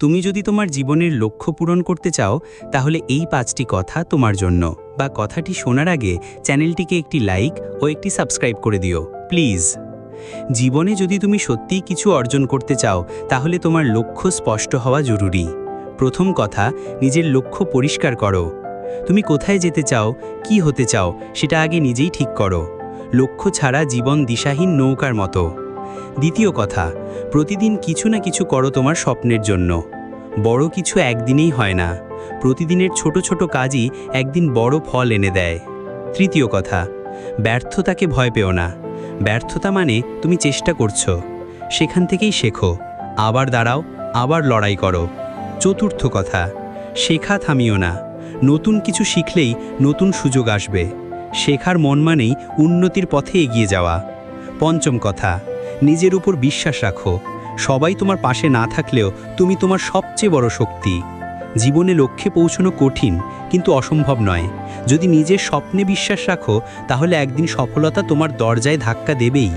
তুমি যদি তোমার জীবনের লক্ষ্য পূরণ করতে চাও, তাহলে এই পাঁচটি কথা তোমার জন্য। বা কথাটি শোনার আগে চ্যানেলটিকে একটি লাইক ও একটি সাবস্ক্রাইব করে দিও, প্লিজ। জীবনে যদি তুমি সত্যিই কিছু অর্জন করতে চাও, তাহলে তোমার লক্ষ্য স্পষ্ট হওয়া জরুরি। প্রথম কথা, নিজের লক্ষ্য পরিষ্কার করো। তুমি কোথায় যেতে চাও, কি হতে চাও, সেটা আগে নিজেই ঠিক করো। লক্ষ্য ছাড়া জীবন দিশাহীন নৌকার মতো। দ্বিতীয় কথা, প্রতিদিন কিছু না কিছু করো তোমার স্বপ্নের জন্য। বড় কিছু একদিনেই হয় না। প্রতিদিনের ছোট ছোট কাজই একদিন বড় ফল এনে দেয়। তৃতীয় কথা, ব্যর্থতাকে ভয় পেও না। ব্যর্থতা মানে তুমি চেষ্টা করছ। সেখান থেকেই শেখো, আবার দাঁড়াও, আবার লড়াই করো। চতুর্থ কথা, শেখা থামিও না। নতুন কিছু শিখলেই নতুন সুযোগ আসবে। শেখার মন মানেই উন্নতির পথে এগিয়ে যাওয়া। পঞ্চম কথা নিজের উপর বিশ্বাস রাখো। সবাই তোমার পাশে না থাকলেও তুমি তোমার সবচেয়ে বড় শক্তি। জীবনে লক্ষ্যে পৌঁছানো কঠিন, কিন্তু অসম্ভব নয়। যদি নিজের স্বপ্নে বিশ্বাস রাখো, তাহলে একদিন সফলতা তোমার দরজায় ধাক্কা দেবেই।